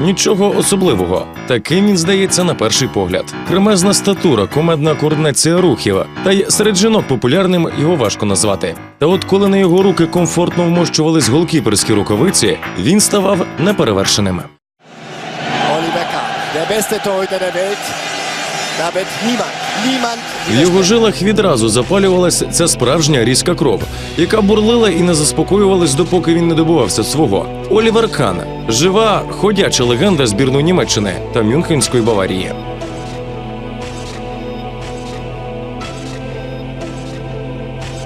Нічого особливого. Таким він здається на перший погляд. Кремезна статура, комедна координація рухів. Та й серед жінок популярним його важко назвати. Та от коли на його руки комфортно вмощувались голкіперські рукавиці, він ставав неперевершеним. Олібека, der beste Torhüter der Welt. Da wird niemand, niemand В його жилах відразу запалювалася ця справжня різка кров, яка бурлила і не заспокоювалась, допоки він не добувався свого. Олівер Кан жива, ходяча легенда збірної Німеччини та Мюнхенської Баварії.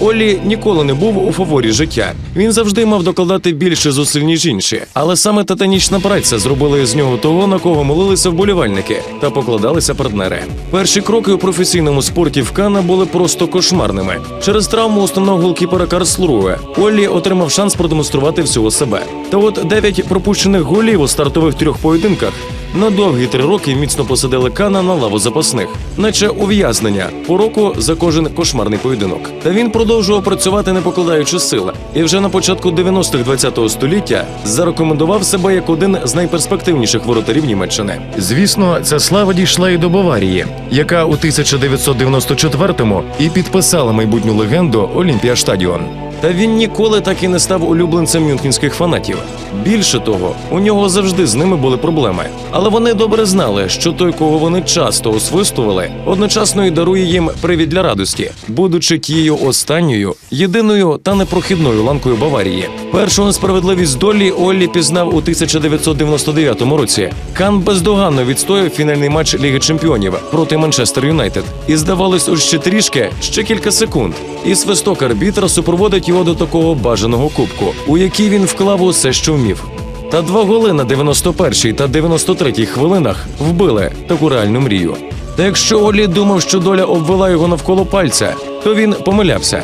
Олі ніколи не був у фаворі життя. Він завжди мав докладати більше зусиль, ніж інші. Але саме титанічна праця зробила з нього того, на кого молилися вболівальники та покладалися партнери. Перші кроки у професійному спорті в Кана були просто кошмарними. Через травму основного голкіпера Карслруе Оллі отримав шанс продемонструвати всього себе. Та от дев'ять пропущених голів у стартових трьох поєдинках на довгі три роки міцно посадили Кана на лаву запасних, наче ув'язнення по року за кожен кошмарний поєдинок. Та він продовжував працювати, не покладаючи сили, і вже на початку 90-х 20-го століття зарекомендував себе як один з найперспективніших воротарів Німеччини. Звісно, ця слава дійшла і до Баварії, яка у 1994-му і підписала майбутню легенду Олімпія Штадіон. Та він ніколи так і не став улюбленцем мюнхенських фанатів. Більше того, у нього завжди з ними були проблеми. Але вони добре знали, що той, кого вони часто освистували, одночасно і дарує їм привід для радості, будучи тією останньою, єдиною та непрохідною ланкою Баварії. Першу несправедливість долі Оллі пізнав у 1999 році. Кан бездоганно відстояв фінальний матч Ліги Чемпіонів проти Манчестер Юнайтед. І здавалось, ось ще трішки, ще кілька секунд. І свисток арбітра супроводить його до такого бажаного кубку, у який він вклав усе, що вмів. Та два голи на 91-й та 93-й хвилинах вбили таку реальну мрію. Та якщо Олі думав, що доля обвела його навколо пальця, то він помилявся.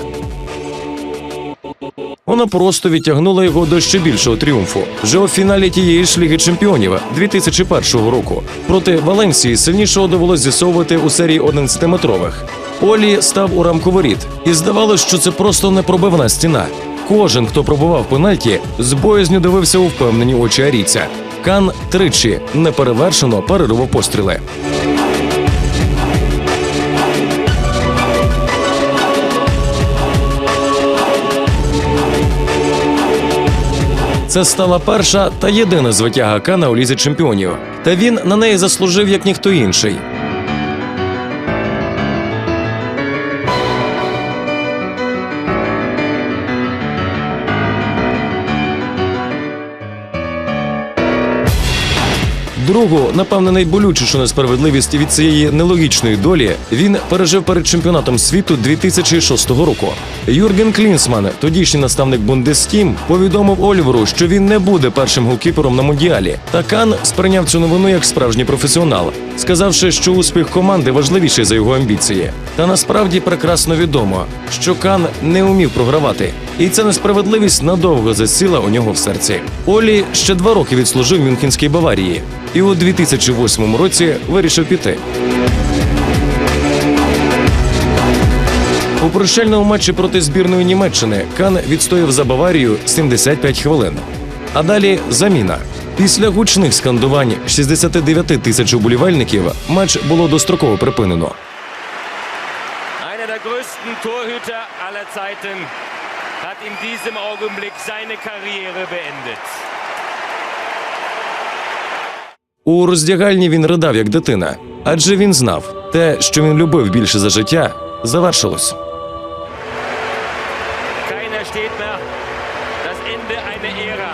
Вона просто відтягнула його до ще більшого тріумфу. Вже у фіналі тієї ж Ліги Чемпіонів 2001 року проти Валенсії сильнішого довелось з'ясовувати у серії 11-метрових. Олі став у рамку воріт, і здавалося, що це просто непробивна стіна. Кожен, хто пробував пенальті, з боязню дивився у впевнені очі арійця. Кан тричі неперевершено парирував постріли. Це стала перша та єдина звитяга Кана у лізі чемпіонів. Та він на неї заслужив як ніхто інший. Другу, напевне, найболючішу несправедливість від цієї нелогічної долі він пережив перед чемпіонатом світу 2006 року. Юрген Клінсман, тодішній наставник Бундестім, повідомив Оліверу, що він не буде першим голкіпером на мундіалі. Та Кан сприйняв цю новину як справжній професіонал, сказавши, що успіх команди важливіший за його амбіції. Та насправді прекрасно відомо, що Кан не умів програвати, і ця несправедливість надовго засіла у нього в серці. Олі ще два роки відслужив в Мюнхенській Баварії, і у 2008 році вирішив піти. У прощальному матчі проти збірної Німеччини Кан відстояв за Баварію 75 хвилин. А далі заміна. Після гучних скандувань 69 тисяч уболівальників матч було достроково припинено. Aller Zeiten hat in diesem Augenblick seine Karriere beendet. У роздягальні він ридав як дитина, адже він знав, те, що він любив більше за життя, завершилось. Keiner steht mehr. Das Ende einer Ära.